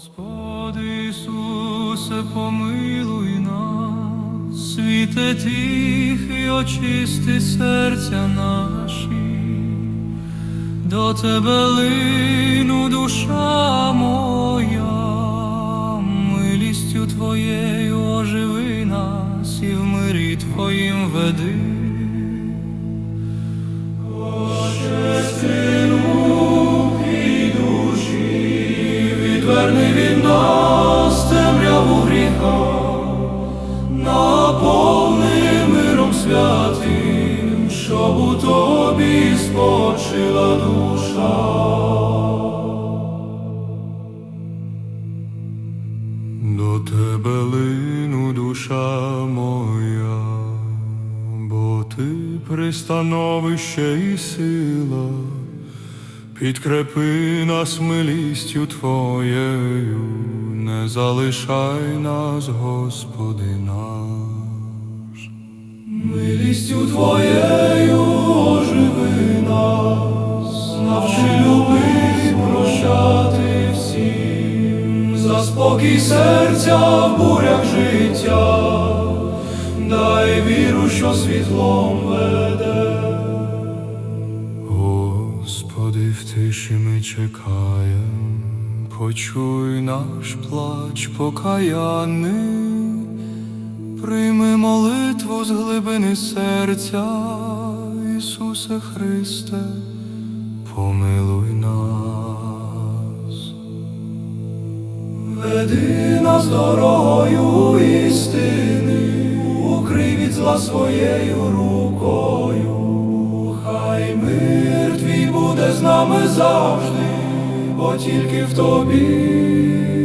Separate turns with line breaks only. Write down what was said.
Господи Ісусе, помилуй нас, світе тихий, очисти серця наші, до Тебе лину душа моя, милістю Твоєю оживи нас і в мирі Твоїм веди. Відверни від нас темряву гріха, наповни миром святим, щоб у тобі спочила душа. До тебе лину душа моя, бо ти пристановище і сила. Підкрепи нас милістю Твоєю, не залишай нас, Господи наш. Милістю Твоєю оживи нас, навчи любити, прощати всім, за спокій серця в бурях життя, дай віру, що світлом веде. Тиші ми чекаєм, почуй наш плач покаянний, прийми молитву з глибини серця, Ісусе Христе, помилуй нас. Веди нас дорогою істини, укрий від зла своєю рукою. нами завжди, бо тільки в тобі.